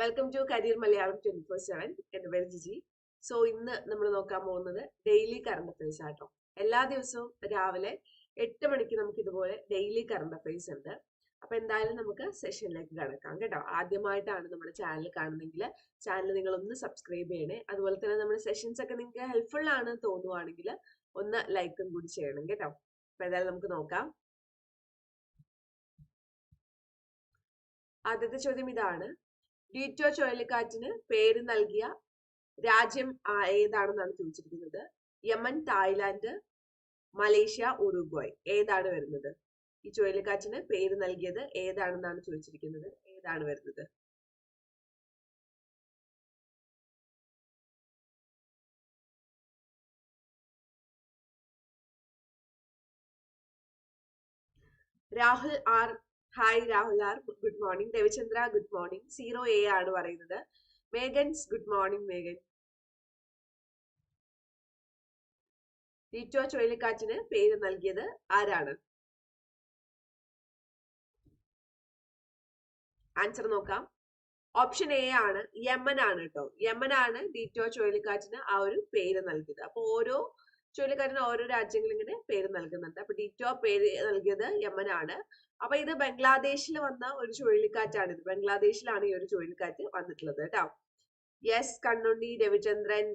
Welcome to career Malayalam twenty four seven എന്റെ പേര് Jiji. So ഇന്ന് നമ്മൾ നോക്കാൻ പോകുന്നത് ഡെയിലി കറണ്ട് അഫയേഴ്സ് ആട്ടോ. എല്ലാ ദിവസവും രാവിലെ എട്ട് മണിക്ക് നമുക്ക് ഇതുപോലെ ഡെയിലി കറണ്ട് അഫയേഴ്സ് ഉണ്ട്. അപ്പൊ എന്തായാലും നമുക്ക് സെഷനിലേക്ക് കടക്കാം കേട്ടോ. ആദ്യമായിട്ടാണ് നമ്മുടെ ചാനൽ കാണുന്നെങ്കിൽ ചാനൽ നിങ്ങൾ ഒന്ന് സബ്സ്ക്രൈബ് ചെയ്യണേ. അതുപോലെ തന്നെ നമ്മുടെ സെഷൻസ് ഒക്കെ നിങ്ങൾക്ക് ഹെൽപ്ഫുൾ ആണ് തോന്നുവാണെങ്കിൽ ഒന്ന് ലൈക്കും കൂടി ചെയ്യണം കേട്ടോ. അപ്പൊ എന്തായാലും നമുക്ക് നോക്കാം. ആദ്യത്തെ ചോദ്യം ഇതാണ്. ഡീറ്റോ ചുഴലിക്കാറ്റിന് പേര് നൽകിയ രാജ്യം ഏതാണെന്നാണ് ചോദിച്ചിരിക്കുന്നത്? Yemen Thailand Malaysia Uruguay. ഏതാണ് വരുന്നത്? ഈ ചുഴലിക്കാറ്റിന് പേര് നൽകിയത് ഏതാണെന്നാണ് ചോദിച്ചിരിക്കുന്നത്? ഏതാണ് വരുന്നത്? Rahul R hi Rahul R good morning Ravichandra good morning zero A ആണ് പറയുന്നത്. Megans good morning Megan Tito ചുഴലിക്കാറ്റിന് പേര് നൽകിയത് ആരാണ്? ആൻസർ നോക്കാം. ഓപ്ഷൻ എ ആണ് യമൻ ആണ് കേട്ടോ. യമൻ ആണ് ഡിറ്റോ ചുഴലിക്കാറ്റിന് ആ ഒരു പേര് നൽകിയത്. അപ്പോൾ ഓരോ ചുഴലിക്കാറ്റിന് ഓരോ രാജ്യങ്ങൾ ഇങ്ങനെ പേര് നൽകുന്നുണ്ട്. അപ്പൊ ഡിറ്റോ പേര് നൽകിയത് യമനാണ്. അപ്പൊ ഇത് ബംഗ്ലാദേശിൽ വന്ന ഒരു ചുഴലിക്കാറ്റാണ് ഇത് ബംഗ്ലാദേശിലാണ് ഈ ഒരു ചുഴലിക്കാറ്റ് വന്നിട്ടുള്ളത് കേട്ടോ. Yes Kannunni Ravichandran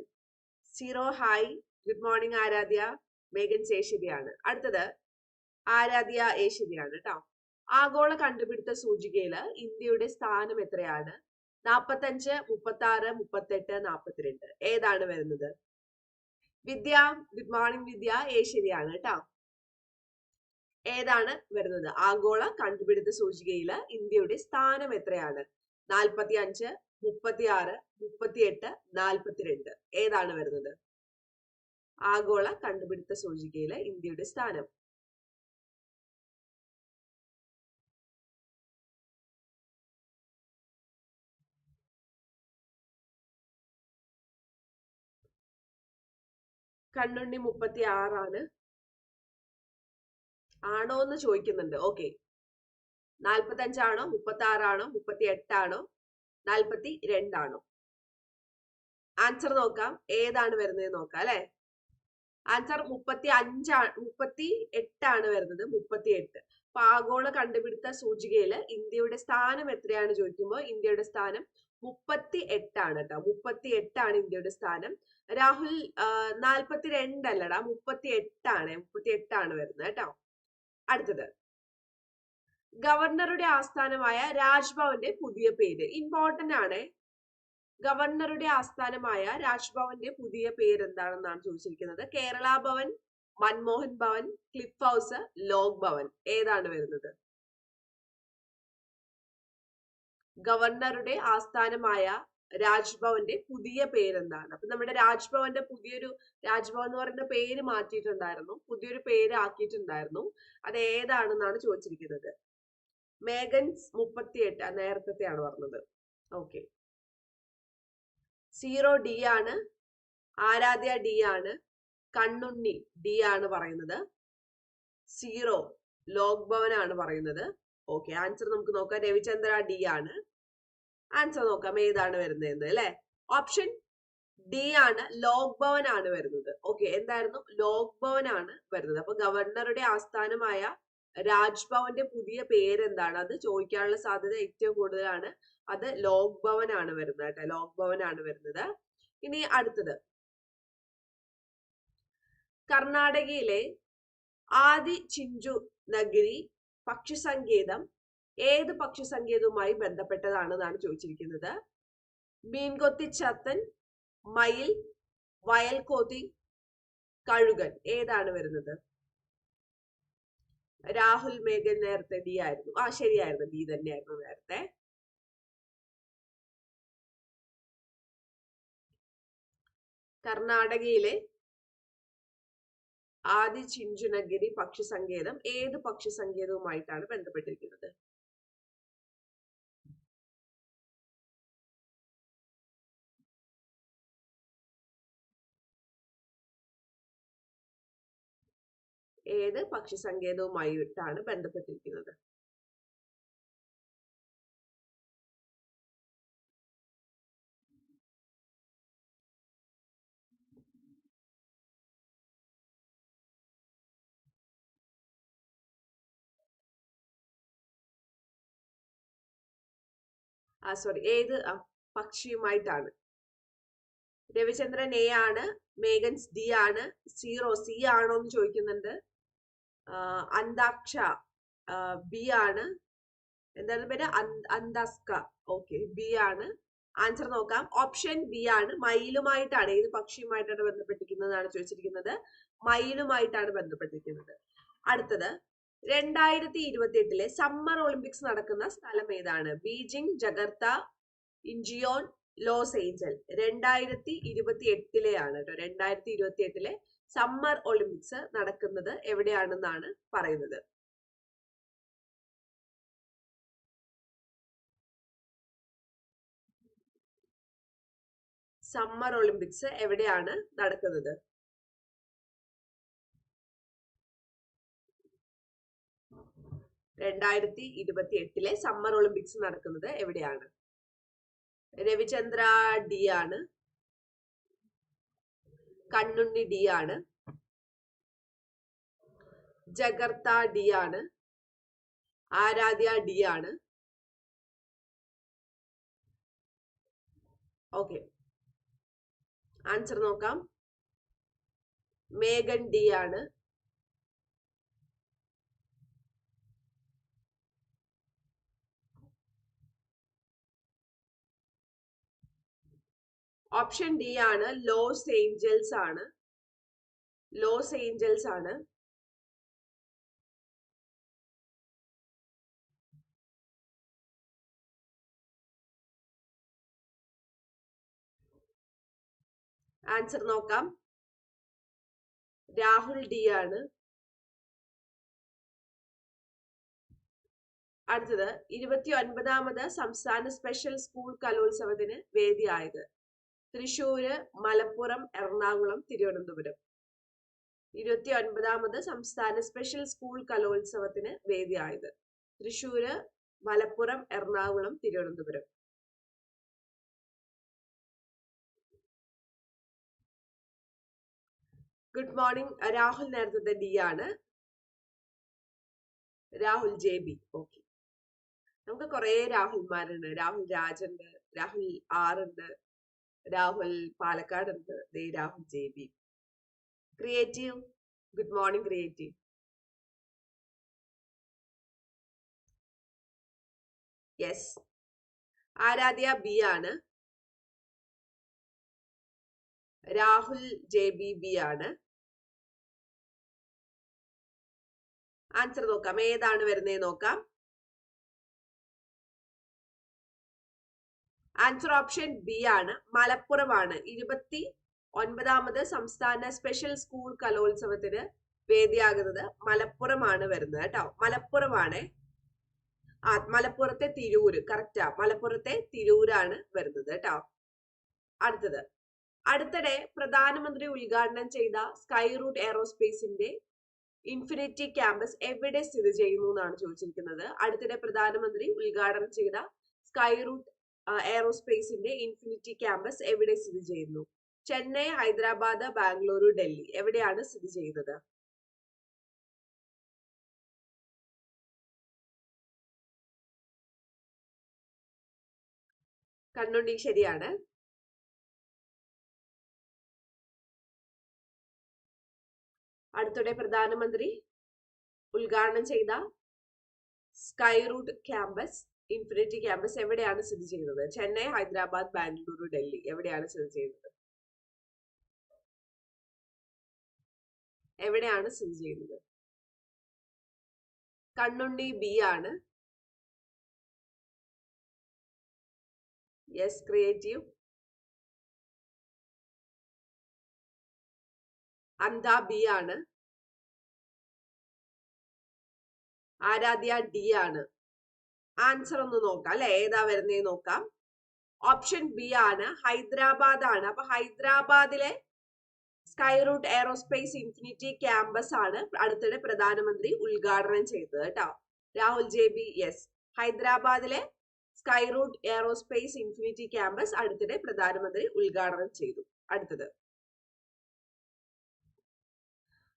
zero hi good morning Aaradhya മേഘൻ ശേഷിരിയാണ് അടുത്തത് ആരാധ്യ ഏശ്വരിയാണ് കേട്ടോ. ആഗോള കണ്ടുപിടുത്ത സൂചികയിൽ ഇന്ത്യയുടെ സ്ഥാനം എത്രയാണ്? നാപ്പത്തഞ്ച് മുപ്പത്തി ആറ് മുപ്പത്തെട്ട് നാപ്പത്തിരണ്ട്. ഏതാണ് വരുന്നത്? Vidya good morning Vidya A ശരിയാണ് കേട്ടോ. ഏതാണ് വരുന്നത്? ആഗോള കണ്ടുപിടുത്ത സൂചികയിൽ ഇന്ത്യയുടെ സ്ഥാനം എത്രയാണ്? നാൽപ്പത്തി അഞ്ച് മുപ്പത്തി ആറ് മുപ്പത്തി എട്ട് നാൽപ്പത്തിരണ്ട് ഏതാണ് വരുന്നത്? ആഗോള കണ്ടുപിടുത്ത സൂചികയിലെ ഇന്ത്യയുടെ സ്ഥാനം. കണ്ണുണ്ണി മുപ്പത്തി ആറാണ് ആണോ എന്ന് ചോദിക്കുന്നുണ്ട്. ഓക്കെ നാൽപ്പത്തി അഞ്ചാണോ മുപ്പത്തി ആറാണോ മുപ്പത്തി എട്ടാണോ നാൽപ്പത്തി രണ്ടാണോ ആൻസർ നോക്കാം. ഏതാണ് വരുന്നത് നോക്കാം അല്ലെ? ആൻസർ മുപ്പത്തി അഞ്ചാണ് മുപ്പത്തി എട്ടാണ് വരുന്നത്. മുപ്പത്തി എട്ട് അപ്പൊ ആഗോള കണ്ടുപിടുത്ത സൂചികയിൽ ഇന്ത്യയുടെ സ്ഥാനം എത്രയാണ് ചോദിക്കുമ്പോൾ ഇന്ത്യയുടെ സ്ഥാനം മുപ്പത്തി എട്ടാണ് കേട്ടോ മുപ്പത്തി എട്ടാണ് ഇന്ത്യയുടെ സ്ഥാനം. രാഹുൽ നാൽപ്പത്തി രണ്ടല്ലടാ മുപ്പത്തി എട്ടാണ് മുപ്പത്തി എട്ടാണ് വരുന്നത് കേട്ടോ. അടുത്തത്. ഗവർണറുടെ ആസ്ഥാനമായ രാജ്ഭവന്റെ പുതിയ പേര്. ഇമ്പോർട്ടന്റ് ആണ്. ഗവർണറുടെ ആസ്ഥാനമായ രാജ്ഭവന്റെ പുതിയ പേര് എന്താണെന്നാണ് ചോദിച്ചിരിക്കുന്നത്? Kerala Bhavan Manmohan Bhavan Cliff House Lok Bhavan. ഏതാണ് വരുന്നത്? ഗവർണറുടെ ആസ്ഥാനമായ രാജ്ഭവന്റെ പുതിയ പേരെന്താണ്? അപ്പൊ നമ്മുടെ രാജ്ഭവന്റെ പുതിയൊരു രാജ്ഭവൻ എന്ന് പറയുന്ന പേര് മാറ്റിയിട്ടുണ്ടായിരുന്നു. പുതിയൊരു പേര് ആക്കിയിട്ടുണ്ടായിരുന്നു അത് ഏതാണെന്നാണ് ചോദിച്ചിരിക്കുന്നത്? മേഗൻസ് മുപ്പത്തിയെട്ട് നേരത്തെയാണ് പറഞ്ഞത്. ഓക്കെ. സീറോ ഡി ആണ് ആരാധ്യ ഡി ആണ് കണ്ണുണ്ണി ഡി ആണ് പറയുന്നത്. സീറോ ലോക് ഭവൻ ആണ് പറയുന്നത്. ഓക്കെ ആൻസർ നമുക്ക് നോക്കാം. രവിചന്ദ്ര ഡി ആണ്. ആൻസർ നോക്കാം ഏതാണ് വരുന്നതെന്ന് അല്ലെ? ഓപ്ഷൻ ഡി ആണ് ലോക് ഭവൻ ആണ് വരുന്നത്. ഓക്കെ എന്തായിരുന്നു? ലോക് ഭവൻ ആണ് വരുന്നത്. അപ്പൊ ഗവർണറുടെ ആസ്ഥാനമായ രാജ്ഭവന്റെ പുതിയ പേര് എന്താണ് അത് ചോദിക്കാനുള്ള സാധ്യത ഏറ്റവും കൂടുതലാണ്. അത് ലോക് ഭവൻ ആണ് വരുന്നത് കേട്ടോ. ലോക് ഭവൻ ആണ് വരുന്നത്. ഇനി അടുത്തത്. കർണാടകയിലെ ആദി ചിഞ്ചു നഗരി പക്ഷി സങ്കേതം ഏത് പക്ഷി സങ്കേതവുമായി ബന്ധപ്പെട്ടതാണെന്നാണ് ചോദിച്ചിരിക്കുന്നത്. മീൻകൊത്തി ചത്തൻ മയിൽ വയൽക്കോത്തി കഴുകൻ ഏതാണ് വരുന്നത്? രാഹുൽ മേഘൻ നേരത്തെ ഡി ആയിരുന്നു. ആ ശരിയായിരുന്നു. ഡി തന്നെയായിരുന്നു നേരത്തെ. കർണാടകയിലെ ആദി ചിഞ്ചുനഗിരി പക്ഷി സങ്കേതം ഏത് പക്ഷി സങ്കേതവുമായിട്ടാണ് ബന്ധപ്പെട്ടിരിക്കുന്നത്? ഏത് പക്ഷി സങ്കേതവുമായിട്ടാണ് ബന്ധപ്പെട്ടിരിക്കുന്നത്? സോറി ഏത് പക്ഷിയുമായിട്ടാണ്. രവിചന്ദ്രൻ എ ആണ് മേഗൻസ് ഡി ആണ് സീറോ സി ആണോ എന്ന് ചോദിക്കുന്നുണ്ട്. അന്താക്ഷ ബി ആണ്. എന്താണ് പേര്? അന്തസ്ക. ഓക്കെ ബി ആണ്. ആൻസർ നോക്കാം. ഓപ്ഷൻ ബി ആണ്. മയിലുമായിട്ടാണ്. ഏത് പക്ഷിയുമായിട്ടാണ് ബന്ധപ്പെട്ടിരിക്കുന്നതാണ് ചോദിച്ചിരിക്കുന്നത്. മയിലുമായിട്ടാണ് ബന്ധപ്പെട്ടിരിക്കുന്നത്. അടുത്തത് രണ്ടായിരത്തി ഇരുപത്തി എട്ടിലെ സമ്മർ ഒളിമ്പിക്സ് നടക്കുന്ന സ്ഥലം ഏതാണ്? Beijing Jakarta Incheon Los Angeles രണ്ടായിരത്തി ഇരുപത്തി എട്ടിലെയാണ് കേട്ടോ. രണ്ടായിരത്തി ഇരുപത്തി എട്ടിലെ സമ്മർ ഒളിമ്പിക്സ് നടക്കുന്നത് എവിടെയാണെന്നാണ് പറയുന്നത്. സമ്മർ ഒളിമ്പിക്സ് എവിടെയാണ് നടക്കുന്നത്? രണ്ടായിരത്തി ഇരുപത്തി എട്ടിലെ സമ്മർ ഒളിമ്പിക്സ് നടക്കുന്നത് എവിടെയാണ്? രവിചന്ദ്ര ഡി ആണ്. കണ്ണുണ്ണി ഡി ആണ്. ജഗർത്ത ഡി ആണ്. ആരാധ്യ ഡി ആണ്. ഓക്കെ ആൻസർ നോക്കാം. മേഘൻ ഡി ആണ്. ഓപ്ഷൻ ഡി ആണ് ലോസ് ഏഞ്ചൽസ് ആണ്. ലോസ് ഏഞ്ചൽസ് ആണ്. ആൻസർ നോക്കാം. രാഹുൽ ഡി ആണ്. അടുത്തത് ഇരുപത്തി ഒൻപതാമത് സംസ്ഥാന സ്പെഷ്യൽ സ്കൂൾ കലോത്സവത്തിന് വേദിയായത്. തൃശൂര് മലപ്പുറം എറണാകുളം തിരുവനന്തപുരം. ഇരുപത്തി ഒൻപതാമത് സംസ്ഥാന സ്പെഷ്യൽ സ്കൂൾ കലോത്സവത്തിന് വേദിയായത് തൃശൂര് മലപ്പുറം എറണാകുളം തിരുവനന്തപുരം. ഗുഡ് മോർണിംഗ് രാഹുൽ നേരത്തെ ഡി ആണ്. Rahul J B. ഓക്കെ നമുക്ക് കുറെ രാഹുൽമാരുണ്ട്. രാഹുൽ രാജുണ്ട് രാഹുൽ ആർ ഉണ്ട് രാഹുൽ പാലക്കാട് ഉണ്ട്. ദേ Rahul J B creative. Good morning creative. Yes. Aaradhya B ആണ്. രാഹുൽ ജെ ബി ബി ആണ്. ആൻസർ നോക്കാം. ഏതാണ് വരുന്നത് നോക്കാം. ആൻസർ ഓപ്ഷൻ ബി ആണ്. മലപ്പുറമാണ്. ഇരുപത്തി ഒൻപതാമത് സംസ്ഥാന സ്പെഷ്യൽ സ്കൂൾ കലോത്സവത്തിന് വേദിയാകുന്നത് മലപ്പുറമാണ് വരുന്നത് കേട്ടോ. മലപ്പുറമാണ്. ആ മലപ്പുറത്തെ തിരൂര്. കറക്റ്റാ മലപ്പുറത്തെ തിരൂരാണ് വരുന്നത് കേട്ടോ. അടുത്തത്. അടുത്തിടെ പ്രധാനമന്ത്രി ഉദ്ഘാടനം ചെയ്ത സ്കൈ റൂട്ട് എയറോസ്പേസിന്റെ ഇൻഫിനിറ്റി ക്യാമ്പസ് എവിടെ സ്ഥിതി ചെയ്യുന്നു എന്നാണ് ചോദിച്ചിരിക്കുന്നത്. അടുത്തിടെ പ്രധാനമന്ത്രി ഉദ്ഘാടനം ചെയ്ത സ്കൈ റൂട്ട് എയറോസ്പേസിന്റെ ഇൻഫിനിറ്റി ക്യാമ്പസ് എവിടെ സ്ഥിതി ചെയ്യുന്നു? ചെന്നൈ ഹൈദരാബാദ് ബാംഗ്ലൂരു ഡൽഹി. എവിടെയാണ് സ്ഥിതി ചെയ്യുന്നത്? കണ്ണുണ്ടി ശരിയാണ്. അടുത്തിടെ പ്രധാനമന്ത്രി ഉദ്ഘാടനം ചെയ്ത Skyroot campus infinity campus എവിടെയാണ് സ്ഥിതി ചെയ്യുന്നത്? ചെന്നൈ ഹൈദരാബാദ് ബാംഗ്ലൂരു ഡൽഹി എവിടെയാണ് സ്ഥിതി ചെയ്യുന്നത്? എവിടെയാണ് സ്ഥിതി ചെയ്യുന്നത്? കണ്ണുണ്ണി ബി ആണ്. Yes creative. അന്ത ബി ആണ്. ആരാധ്യ ഡി ആണ്. ആൻസർ ഒന്ന് നോക്കാം അല്ലെ? ഏതാ വരുന്നേ നോക്കാം. ഓപ്ഷൻ ബി ആണ്. ഹൈദരാബാദ് ആണ്. അപ്പൊ ഹൈദരാബാദിലെ sky root aerospace infinity campus ആണ് അടുത്തിടെ പ്രധാനമന്ത്രി ഉദ്ഘാടനം ചെയ്തത് കേട്ടോ. രാഹുൽ ജെ ബി യെസ് ഹൈദരാബാദിലെ sky root aerospace infinity campus അടുത്തിടെ പ്രധാനമന്ത്രി ഉദ്ഘാടനം ചെയ്തു. അടുത്തത്.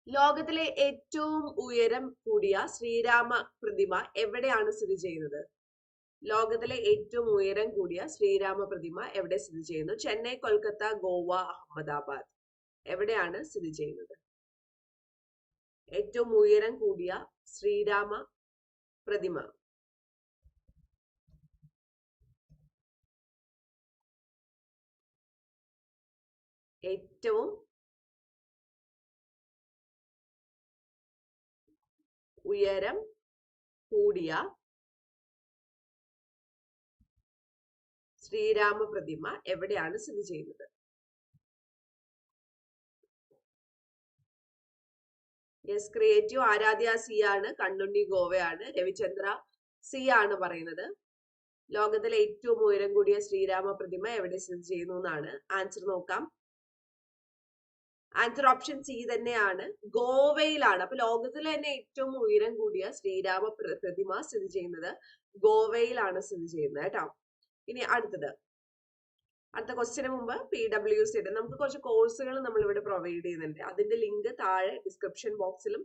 ലോകത്തിലെ ഏറ്റവും ഉയരം കൂടിയ ശ്രീരാമ പ്രതിമ എവിടെയാണ് സ്ഥിതി ചെയ്യുന്നത്? ലോകത്തിലെ ഏറ്റവും ഉയരം കൂടിയ ശ്രീരാമ പ്രതിമ എവിടെ സ്ഥിതി ചെയ്യുന്നു? ചെന്നൈ കൊൽക്കത്ത ഗോവ അഹമ്മദാബാദ്. എവിടെയാണ് സ്ഥിതി ചെയ്യുന്നത്? ഏറ്റവും ഉയരം കൂടിയ ശ്രീരാമ പ്രതിമ. ഏറ്റവും ഉയരം കൂടിയ ശ്രീരാമ പ്രതിമ എവിടെയാണ് സ്ഥിതി ചെയ്യുന്നത്? യെസ് ക്രിയേറ്റീവ് ആരാധ്യ സി ആണ് കണ്ണുണ്ണി ഗോവയാണ് രവിചന്ദ്ര സി ആണ് പറയുന്നത്. ലോകത്തിലെ ഏറ്റവും ഉയരം കൂടിയ ശ്രീരാമ പ്രതിമ എവിടെ സ്ഥിതി ചെയ്യുന്നു എന്നാണ് ആൻസർ നോക്കാം. ആൻസർ ഓപ്ഷൻ സി തന്നെയാണ്. ഗോവയിലാണ്. അപ്പൊ ലോകത്തിലെ തന്നെ ഏറ്റവും ഉയരം കൂടിയ ശ്രീരാമ പ്രതിമ സ്ഥിതി ചെയ്യുന്നത് ഗോവയിലാണ് സ്ഥിതി ചെയ്യുന്നത് കേട്ടോ. ഇനി അടുത്തത്. അടുത്ത ക്വസ്റ്റിന് മുമ്പ് പി ഡബ്ല്യു സിയുടെ നമുക്ക് കുറച്ച് കോഴ്സുകൾ നമ്മൾ ഇവിടെ പ്രൊവൈഡ് ചെയ്യുന്നുണ്ട്. അതിന്റെ ലിങ്ക് താഴെ ഡിസ്ക്രിപ്ഷൻ ബോക്സിലും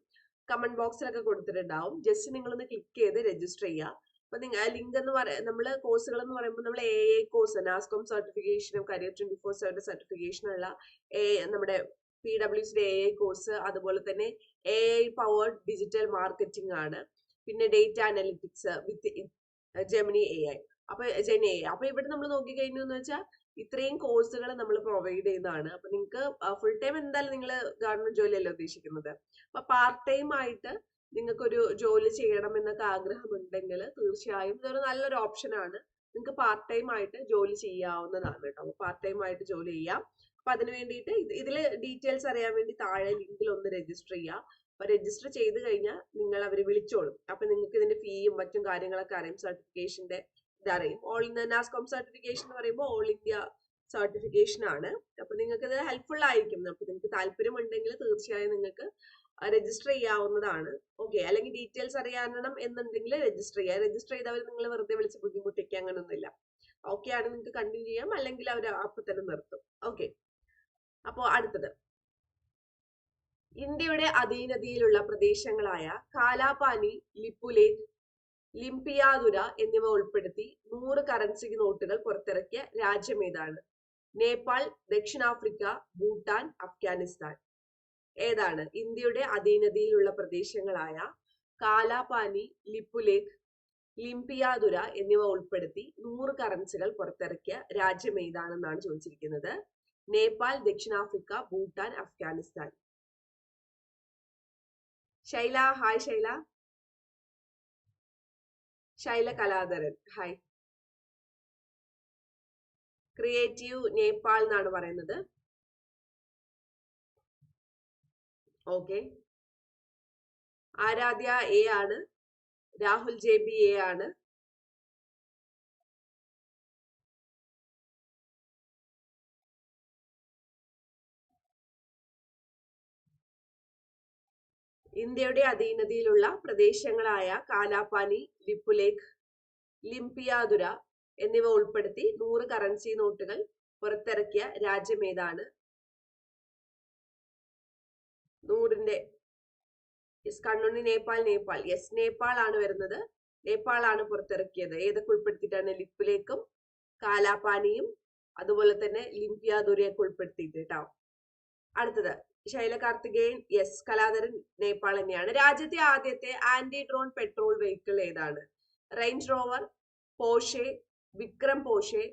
കമന്റ് ബോക്സിലൊക്കെ കൊടുത്തിട്ടുണ്ടാവും. ജസ്റ്റ് നിങ്ങളൊന്ന് ക്ലിക്ക് ചെയ്ത് രജിസ്റ്റർ ചെയ്യുക. അപ്പൊ നിങ്ങൾ ലിങ്ക് എന്ന് പറയുന്നത് നമ്മൾ കോഴ്സുകൾ എന്ന് പറയുമ്പോൾ നമ്മൾ എ എ കോഴ്സ് നാസ്കോം സർട്ടിഫിക്കേഷനും കരിയർ ട്വന്റി ഫോർ സെവൻ സർട്ടിഫിക്കേഷനുള്ള എ നമ്മുടെ പി ഡബ്ല്യു സിയുടെ എ ഐ കോഴ്സ് അതുപോലെ തന്നെ A I powered digital marketing ആണ്. പിന്നെ data analytics with Gemini A I അപ്പൊ ജെനി എ അപ്പൊ ഇവിടെ നമ്മൾ നോക്കിക്കഴിഞ്ഞു എന്ന് വെച്ചാൽ ഇത്രയും കോഴ്സുകൾ നമ്മൾ പ്രൊവൈഡ് ചെയ്യുന്നതാണ് അപ്പൊ നിങ്ങൾക്ക് ഫുൾ ടൈം എന്തായാലും നിങ്ങൾ ഗവൺമെന്റ് ജോലിയല്ലേ ഉദ്ദേശിക്കുന്നത്? അപ്പൊ പാർട്ട് ടൈം ആയിട്ട് നിങ്ങൾക്കൊരു ജോലി ചെയ്യണം എന്നൊക്കെ ആഗ്രഹമുണ്ടെങ്കിൽ തീർച്ചയായും ഇതൊരു നല്ലൊരു ഓപ്ഷൻ ആണ്. നിങ്ങൾക്ക് പാർട്ട് ടൈം ആയിട്ട് ജോലി ചെയ്യാവുന്നതാണ് കേട്ടോ. പാർട്ട് ടൈം ആയിട്ട് ജോലി ചെയ്യാം. അപ്പൊ അതിന് വേണ്ടിയിട്ട് ഇതിൽ ഡീറ്റെയിൽസ് അറിയാൻ വേണ്ടി താഴെ ലിങ്കിൽ ഒന്ന് രജിസ്റ്റർ ചെയ്യുക അപ്പൊ രജിസ്റ്റർ ചെയ്ത് കഴിഞ്ഞാൽ നിങ്ങൾ അവർ വിളിച്ചോളും. അപ്പൊ നിങ്ങൾക്ക് ഇതിന്റെ ഫീയും മറ്റും കാര്യങ്ങളൊക്കെ അറിയും. സർട്ടിഫിക്കേഷന്റെ ഇതറിയും ഓൾ നാസ്കോം സർട്ടിഫിക്കേഷൻ എന്ന് പറയുമ്പോൾ ഓൾ ഇന്ത്യ സർട്ടിഫിക്കേഷൻ ആണ്. അപ്പൊ നിങ്ങൾക്ക് ഇത് ഹെൽപ്ഫുൾ ആയിരിക്കും. അപ്പൊ നിങ്ങൾക്ക് താല്പര്യം ഉണ്ടെങ്കിൽ തീർച്ചയായും നിങ്ങൾക്ക് രജിസ്റ്റർ ചെയ്യാവുന്നതാണ്. ഓക്കെ അല്ലെങ്കിൽ ഡീറ്റെയിൽസ് അറിയാനണം എന്നുണ്ടെങ്കിൽ രജിസ്റ്റർ ചെയ്യുക രജിസ്റ്റർ ചെയ്തവർ നിങ്ങൾ വെറുതെ വിളിച്ച് ബുദ്ധിമുട്ടിക്കുക അങ്ങനെയൊന്നുമില്ല ഓക്കെ ആണ്. നിങ്ങൾക്ക് കണ്ടിന്യൂ ചെയ്യാം. അല്ലെങ്കിൽ അവർ അപ്പൊ തന്നെ നിർത്തും. ഓക്കെ അപ്പോ അടുത്തത്. ഇന്ത്യയുടെ അധീനതയിലുള്ള പ്രദേശങ്ങളായ കാലാപാനി ലിപ്പുലേഖ് ലിംപിയാതുര എന്നിവ ഉൾപ്പെടുത്തി നൂറ് കറൻസി നോട്ടുകൾ പുറത്തിറക്കിയ രാജ്യം ഏതാണ്? നേപ്പാൾ ദക്ഷിണാഫ്രിക്ക ഭൂട്ടാൻ അഫ്ഗാനിസ്ഥാൻ. ഏതാണ് ഇന്ത്യയുടെ അധീനതയിലുള്ള പ്രദേശങ്ങളായ കാലാപാനി ലിപ്പുലേഖ് ലിംപിയാതുര എന്നിവ ഉൾപ്പെടുത്തി നൂറ് കറൻസികൾ പുറത്തിറക്കിയ രാജ്യം ഏതാണെന്നാണ് ചോദിച്ചിരിക്കുന്നത്. നേപ്പാൾ ദക്ഷിണാഫ്രിക്ക Bhutan Afghanistan. Shaila hi Shaila. Shaila Kaladharan hi creative Nepal എന്നാണ് പറയുന്നത്. ഓക്കെ ആരാധ്യ എ ആണ്. രാഹുൽ ജെ ബി എ ആണ്. ഇന്ത്യയുടെ പ്രദേശങ്ങളായ കാലാപാനി ലിപ്പുലേഖ് ലിംപിയാതുര എന്നിവ ഉൾപ്പെടുത്തി നൂറ് കറൻസി നോട്ടുകൾ പുറത്തിറക്കിയ രാജ്യം ഏതാണ്? നൂറിന്റെ കണ്ണുണ്ണി നേപ്പാൾ നേപ്പാൾ. യെസ് നേപ്പാൾ ആണ് വരുന്നത്. നേപ്പാൾ ആണ് പുറത്തിറക്കിയത്. ഏതൊക്കെ ഉൾപ്പെടുത്തിയിട്ടാണ്? ലിപ്പിലേക്കും കാലാപാനിയും അതുപോലെ തന്നെ ലിംപിയാദുരയൊക്കെ ഉൾപ്പെടുത്തിയിട്ട് കേട്ടോ അടുത്തത് ശൈല കാർത്തികേയൻ യെസ് കലാധരൻ നേപ്പാൾ തന്നെയാണ്. രാജ്യത്തെ ആദ്യത്തെ ആന്റി ഡ്രോൺ പെട്രോൾ വെഹിക്കിൾ ഏതാണ്? Range Rover Porsche Vikram Porsche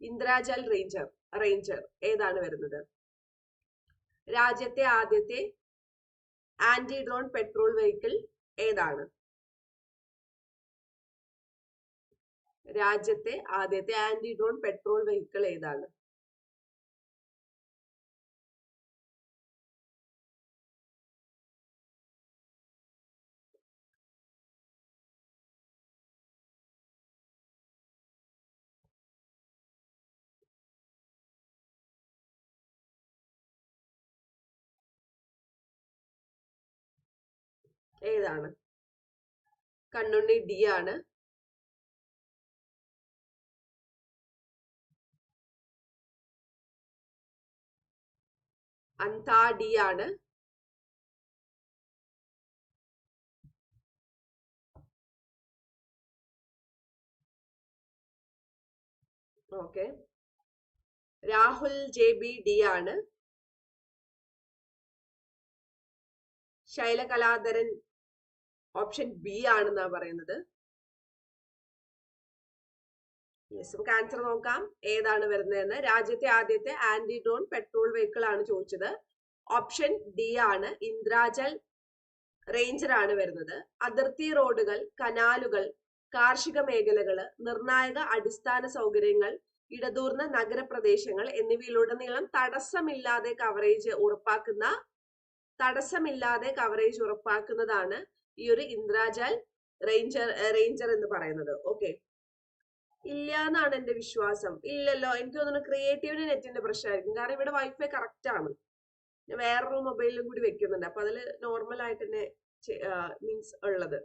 Indrajaal Ranger Ranger ഏതാണ് വരുന്നത്? രാജ്യത്തെ ആദ്യത്തെ ആന്റി ഡ്രോൺ പെട്രോൾ വെഹിക്കിൾ ഏതാണ്? രാജ്യത്തെ ആദ്യത്തെ ആന്റി ഡ്രോൺ പെട്രോൾ വെഹിക്കിൾ ഏതാണ്? ഏതാണ്? കണ്ണുണ്ണി ഡി ആണ്. അന്താ ഡി ആണ്. Okay. Rahul J B D ആണ്. ശൈല കലാധരൻ ഓപ്ഷൻ ബി ആണെന്നാ പറയുന്നത്. യെസ് നമുക്ക് ആൻസർ നോക്കാം. ഏതാണ് വരുന്നതെന്ന്. രാജ്യത്തെ ആദ്യത്തെ ആന്റി ഡ്രോൺ പെട്രോൾ വെഹിക്കിൾ ആണ് ചോദിച്ചത്. ഓപ്ഷൻ ഡി ആണ്. ഇന്ദ്രാജൽ റേഞ്ചർ ആണ് വരുന്നത്. അതിർത്തി റോഡുകൾ കനാലുകൾ കാർഷിക മേഖലകൾ നിർണായക അടിസ്ഥാന സൗകര്യങ്ങൾ ഇടതൂർന്ന നഗരപ്രദേശങ്ങൾ എന്നിവയിലുടനീളം തടസ്സമില്ലാതെ കവറേജ് ഉറപ്പാക്കുന്ന തടസ്സമില്ലാതെ കവറേജ് ഉറപ്പാക്കുന്നതാണ് ഈ ഒരു ഇന്ദ്രാജാൽ റേഞ്ചർ റേഞ്ചർ എന്ന് പറയുന്നത്. ഓക്കെ. ഇല്ല എന്നാണ് എന്റെ വിശ്വാസം. ഇല്ലല്ലോ. എനിക്ക് തോന്നുന്നു ക്രിയേറ്റീവിന് നെറ്റിന്റെ പ്രശ്നമായിരിക്കും. കാരണം ഇവിടെ വൈഫൈ കറക്റ്റ് ആണ്. ഞാൻ വേറൊരു മൊബൈലിലും കൂടി വെക്കുന്നുണ്ട്. അപ്പൊ അതിൽ നോർമൽ ആയിട്ട് തന്നെ മീൻസ് ഉള്ളത്.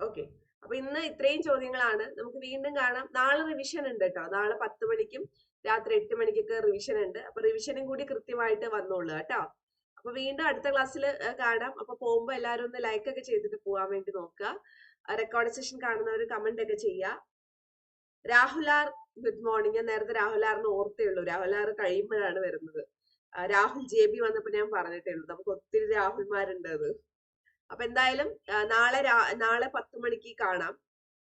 ഓക്കെ. അപ്പൊ ഇന്ന് ഇത്രയും ചോദ്യങ്ങളാണ്. നമുക്ക് വീണ്ടും കാണാം. നാളെ റിവിഷൻ ഉണ്ട് കേട്ടോ. നാളെ പത്ത് മണിക്കും രാത്രി എട്ട് മണിക്കൊക്കെ റിവിഷൻ ഉണ്ട്. അപ്പൊ റിവിഷനും കൂടി കൃത്യമായിട്ട് വന്നോളൂ കേട്ടോ. അപ്പൊ വീണ്ടും അടുത്ത ക്ലാസ്സിൽ കാണാം. അപ്പൊ പോകുമ്പോ എല്ലാവരും ഒന്ന് ലൈക്ക് ഒക്കെ ചെയ്തിട്ട് പോകാൻ വേണ്ടി നോക്കുക. റെക്കോർഡ് സെഷൻ കാണുന്നവർ കമന്റ് ഒക്കെ ചെയ്യുക രാഹുലാർ ഗുഡ് മോർണിംഗ് ഞാൻ നേരത്തെ രാഹുലാറിന് ഓർത്തേ ഉള്ളൂ. രാഹുലാർ കഴിയുമ്പോഴാണ് വരുന്നത്. രാഹുൽ ജെ ബി വന്നപ്പോ ഞാൻ പറഞ്ഞിട്ടേ ഉള്ളൂ. നമുക്ക് ഒത്തിരി രാഹുൽമാരുണ്ട് അത്. അപ്പൊ എന്തായാലും നാളെ നാളെ പത്ത് മണിക്ക് കാണാം.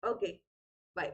ഓക്കെ. ബൈ.